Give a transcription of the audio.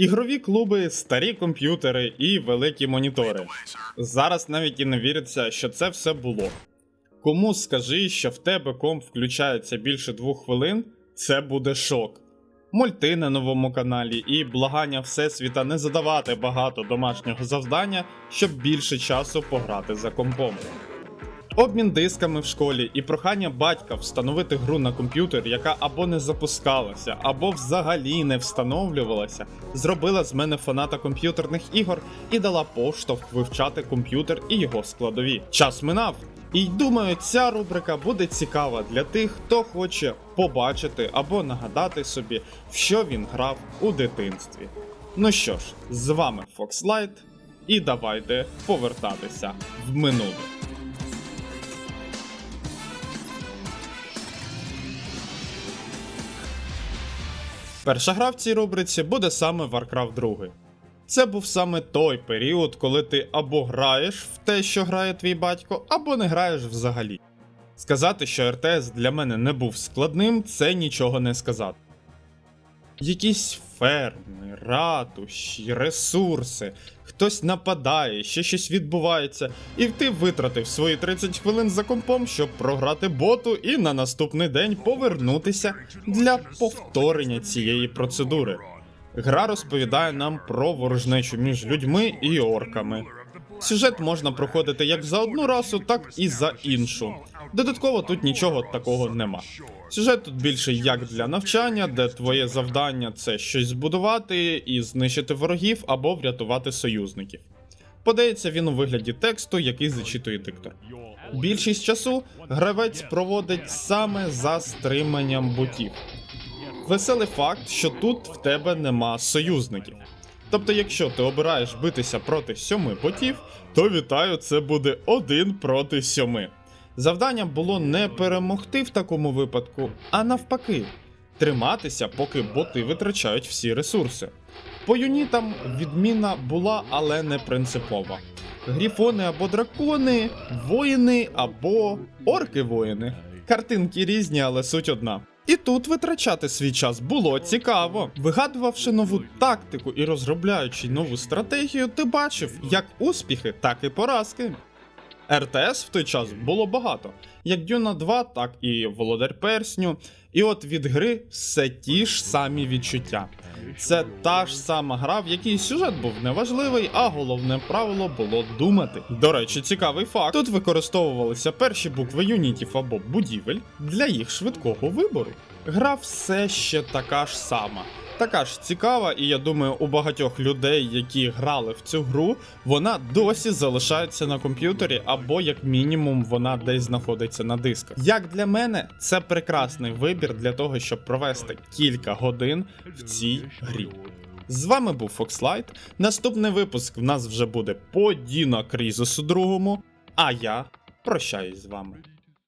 Ігрові клуби, старі комп'ютери і великі монітори. Зараз навіть і не віриться, що це все було. Кому скажи, що в тебе комп включається більше двох хвилин, це буде шок. Мульти на новому каналі і благання Всесвіта не задавати багато домашнього завдання, щоб більше часу пограти за компом. Обмін дисками в школі і прохання батька встановити гру на комп'ютер, яка або не запускалася, або взагалі не встановлювалася, зробила з мене фаната комп'ютерних ігор і дала поштовх вивчати комп'ютер і його складові. Час минав. І думаю, ця рубрика буде цікава для тих, хто хоче побачити або нагадати собі, в що він грав у дитинстві. Ну що ж, з вами Foxlight, і давайте повертатися в минуле. Перша гра в цій рубриці буде саме Warcraft 2. Це був саме той період, коли ти або граєш в те, що грає твій батько, або не граєш взагалі. Сказати, що РТС для мене не був складним, це нічого не сказати. Якісь ферми, ратуші, ресурси, хтось нападає, ще щось відбувається, і ти витратив свої 30 хвилин за компом, щоб програти боту і на наступний день повернутися для повторення цієї процедури. Гра розповідає нам про ворожнечу між людьми і орками. Сюжет можна проходити як за одну расу, так і за іншу. Додатково тут нічого такого нема. Сюжет тут більше як для навчання, де твоє завдання це щось збудувати і знищити ворогів або врятувати союзників. Подається він у вигляді тексту, який зачитує диктор. Більшість часу гравець проводить саме за стриманням ботів. Веселий факт, що тут в тебе нема союзників. Тобто, якщо ти обираєш битися проти сьоми ботів, то вітаю, це буде один проти сьоми. Завдання було не перемогти в такому випадку, а навпаки, триматися, поки боти витрачають всі ресурси. По юнітам відміна була, але не принципова. Гріфони або дракони, воїни або орки-воїни. Картинки різні, але суть одна. І тут витрачати свій час було цікаво. Вигадувавши нову тактику і розробляючи нову стратегію, ти бачив як успіхи, так і поразки. РТС в той час було багато, як Дюна 2, так і Володар Персню. І от від гри все ті ж самі відчуття. Це та ж сама гра, в якій сюжет був неважливий, а головне правило було думати. До речі, цікавий факт: тут використовувалися перші букви юнітів або будівель для їх швидкого вибору. Гра все ще така ж сама. Така ж цікава, і я думаю, у багатьох людей, які грали в цю гру, вона досі залишається на комп'ютері, або як мінімум вона десь знаходиться на дисках. Як для мене, це прекрасний вибір для того, щоб провести кілька годин в цій грі. З вами був Foxlight. Наступний випуск в нас вже буде по Діна Крізусу другому, а я прощаюсь з вами.